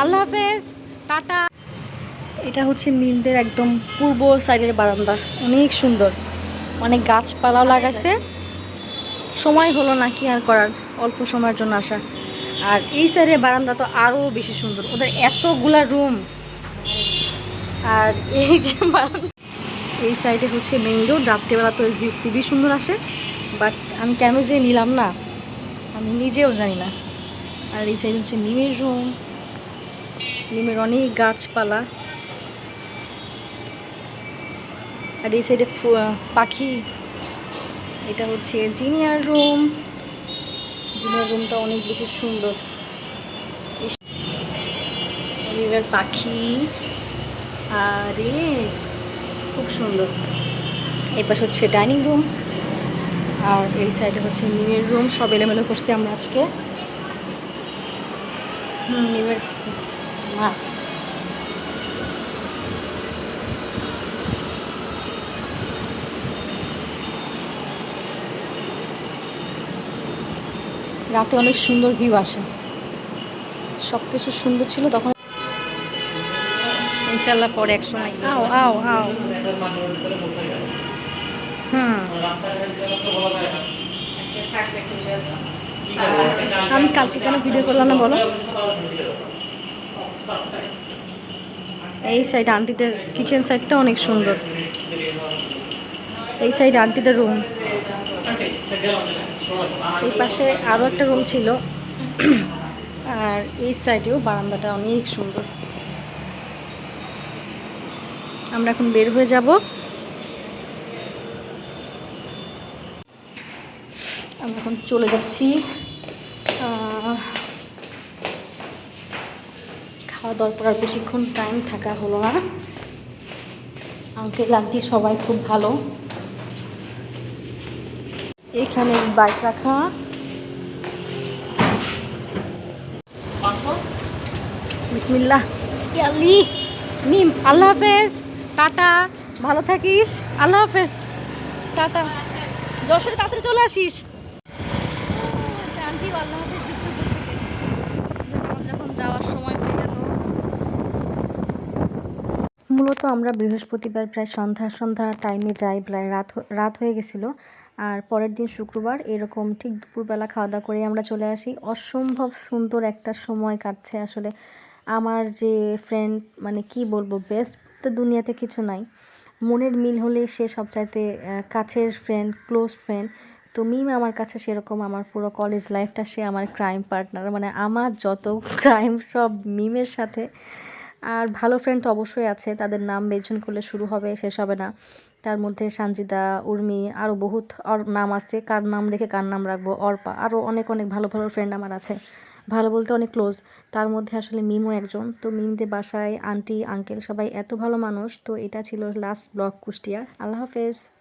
আল্লাহ হাফেজ, টাটা। এটা হচ্ছে মিমদের একদম পূর্ব সাইডের বারান্দা। অনেক সুন্দর। অনেক গাছপালাও লাগাইছে। সময় হলো না কি আর করার, অল্প সময়ের জন্য আসা আর এই সাইডের বারান্দা তো আরও বেশি সুন্দর। ওদের এতগুলা রুম। আর এই যে বারান্দা, এই সাইডে হচ্ছে মেইন রোড রাত্রেবেলা তো ভিউ খুবই সুন্দর আসে। বাট আমি কেন যে নিলাম না, আমি নিজেও জানি না। আর এই সাইড হচ্ছে নিমের রুম। নিমের অনেক গাছপালা। আর এই সাইডে পাখি। এটা হচ্ছে জিনিয়ার রুম। জিনিয়ার রুমটা অনেক বেশি সুন্দর। মিমের পাখি। আরে, খুব সুন্দর। এই পাশে হচ্ছে ডাইনিং রুম। আর এই সাইডে হচ্ছে নিমের রুম। সব এলোমেলো করছি আমরা আজকে। হুম মিমের মাছ রাতে অনেক সুন্দর ভিউ আসে। সব কিছু সুন্দর ছিল তখন ইনশাল্লাহ পরে এক সময় আও আও আও। হুম। আমি কালকে কেন ভিডিও করলাম না বলো? এই সাইড আন্টিদের কিচেন সাইডটা অনেক সুন্দর। এই সাইড আন্টিদের রুম এই পাশে আরও একটা রুম ছিল। আর এই সাইডেও বারান্দাটা অনেক সুন্দর। আমরা এখন বের হয়ে যাব। আমরা এখন চলে যাচ্ছি। খাওয়া দাওয়ার পর বেশিক্ষণ টাইম থাকা হলো না। আঙ্কেল আন্টি সবাই খুব ভালো। এখানে বাইক রাখা। বিসমিল্লাহ। ইয়াল্লি মিম আল্লাহ হাফেজ। টাটা। ভালো থাকিস? আল্লাহ হাফেজ। টাটা। যশোরে তাড়াতাড়ি চলে আসিস। আচ্ছা, আল্লাহ হাফেজ। আমার যখন যাওয়ার সময় হয়ে গেল মূলত আমরা বৃহস্পতিবার প্রায় সন্ধ্যা সন্ধ্যা টাইমে যাই, প্রায় রাত রাত হয়ে গেছিল। আর পরের দিন শুক্রবার এরকম ঠিক দুপুরবেলা খাওয়া দাওয়া করে আমরা চলে আসি। অসম্ভব সুন্দর একটা সময় কাটছে আসলে। আমার যে ফ্রেন্ড মানে কি বলব বেস্ট তো দুনিয়াতে কিছু নাই। মনের মিল হলে সে সবচাইতে কাছের ফ্রেন্ড ক্লোজ ফ্রেন্ড তো মিম আমার কাছে সেরকম, আমার পুরো কলেজ লাইফটা সে আমার ক্রাইম পার্টনার মানে আমার যত ক্রাইম সব মিমের সাথে। আর ভালো ফ্রেন্ড তো অবশ্যই আছে। তাদের নাম মেনশন করলে শুরু হবে, শেষ হবে না। তার মধ্যে সানজিদা, উর্মি আরও বহুত অর নাম আছে। কার নাম রেখে কার নাম রাখব? অর্পা। আরও অনেক অনেক ভালো ভালো ফ্রেন্ড আমার আছে। ভালো বলতে অনেক ক্লোজ তার মধ্যে আসলে মিমও একজন। তো মিমদের বাসায় আন্টি আঙ্কেল সবাই এত ভালো মানুষ। তো এটা ছিল লাস্ট ব্লগ কুষ্টিয়ার। আল্লাহ হাফেজ।